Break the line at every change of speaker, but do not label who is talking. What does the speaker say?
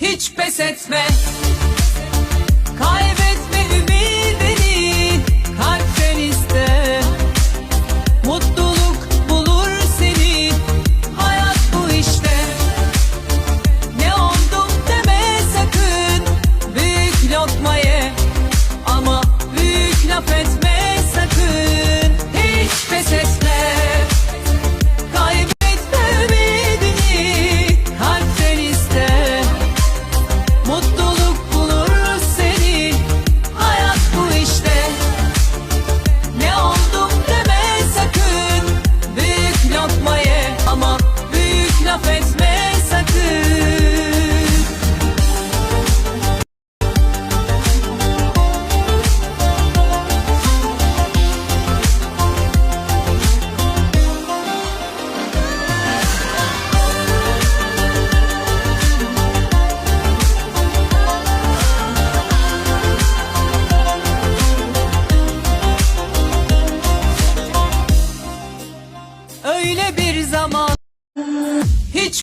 Hiç pes etme. Kaybetme ümidini. Kalpten iste. Mutluluk bulur seni. Hayat bu işte. Ne oldum deme sakın. Büyük lokma ye Ama büyük laf etme Öyle bir zaman. Hiç